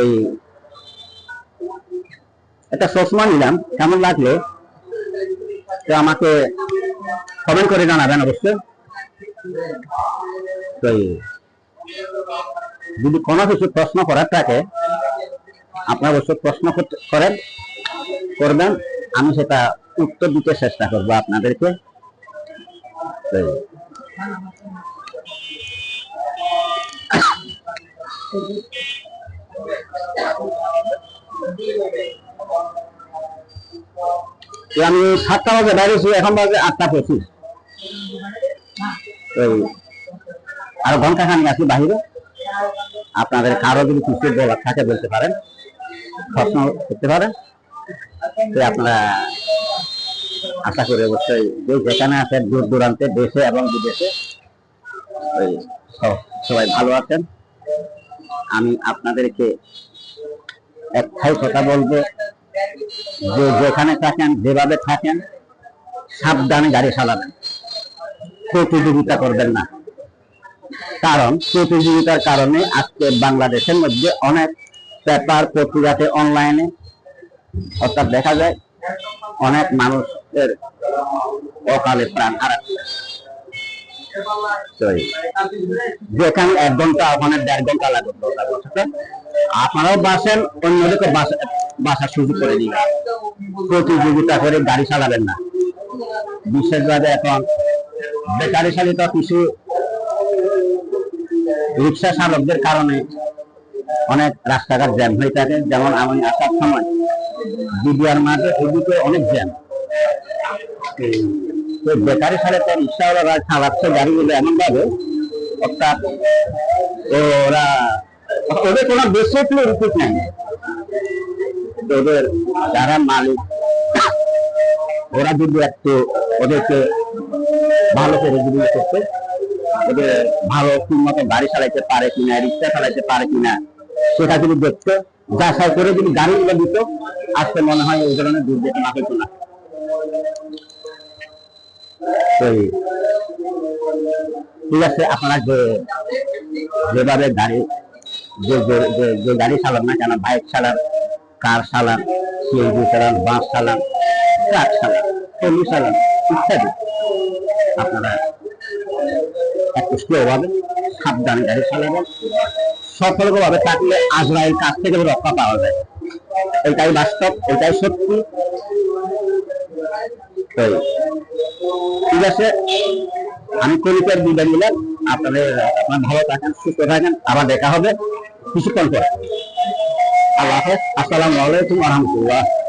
এই একটা চশমা নিলাম, কেমন লাগল? তো আমাকে কমেন্ট করে জানাবেন অবশ্যই। তো যদি কোনো কিছু প্রশ্ন করার থাকে, আপনার অবশ্যই প্রশ্ন করেন, করবেন। আমি সেটা উত্তর দিতে চেষ্টা করব আপনাদেরকে। তো আমি সাতটা বাজে বাইরেছি, এখন বাজে আটটা পঁচিশ। আরও ঘণ্টা খানি আছি বাহিরে। আপনাদের কারও যদি কিছু বলার থাকে বলতে পারেন, প্রশ্ন করতে পারেন। আপনারা আশা করি অবশ্যই যেখানে আছেন দূর দূরান্তে, দেশে এবং বিদেশে। সবাই ভালো আছেন। আমি আপনাদেরকে একটাই কথা বলব যে যেখানে থাকেন, যেভাবে থাকেন, সাবধানে গাড়ি চালাবেন। প্রতিযোগিতা করবেন না। কারণ প্রতিযোগিতার কারণে আজকে বাংলাদেশের মধ্যে অনেক পেপার, পত্রিকাতে, অনলাইনে অর্থাৎ দেখা যায় অনেক মানুষের অকালে প্রাণ হারাচ্ছে। যেখানে এক ঘণ্টা, ওখানে দেড় ঘণ্টা আপনারাও বাসেন অন্যদেরকে বাসা, বাসার সুযোগ করে দিন। প্রতিযোগিতা করে গাড়ি চালাবেন না। বিশেষভাবে এখন বেকারি চালিত কিছু রিক্সা চালকদের কারণে অনেক রাস্তাঘাট জ্যাম হয়ে থাকে। যেমন আমি আসার সময় বিডিআর মাঠে ওদিকে অনেক জ্যাম। বেকারি সাড়ে তার রিক্সাওয়ালারা চালাচ্ছে গাড়িগুলো এমন ভাবে অর্থাৎ ওরা, ওদের কোনো বেসিকলি রিপিট নাই। ওদের যারা মালিক, ওরা যদি একটু ওদেরকে ভালো করে যদি ইয়ে করতে, ওদের ভালো ঠিক মতো গাড়ি চালাইতে পারে কিনা, রিক্সা চালাইতে পারে কিনা, সেটা যদি দেখতো, যাচাই করে যদি গাড়িগুলো দিত, আজকে মনে হয় ওই ধরনের দুর্ঘটনা হতো না। তো ঠিক আছে, আপনারা যে, যেভাবে গাড়ি, যে, যে- গাড়ি চালান না কেন, বাইক চালান, কার চালান, সিএনজি চালান, বাস চালান, ট্রাক চালান ট্রলি চালান, ইত্যাদি, আপনারা একটু স্লো ভাবে সাবধানে গাড়ি চালাবেন। সতর্কভাবে থাকলে আজরাইল কাছ থেকে রক্ষা পাওয়া যায়। এটাই বাস্তব, এটাই সত্যি। আছে। আমি কলিকার বিদায় নিলাম। আপনাদের, আপনার ভালো থাকেন, সুস্থ থাকেন। আবার দেখা হবে। কিছুক্ষণ পরে। আল্লাহ হাফেজ। আসসালামু আলাইকুম রহমতুল্লাহ।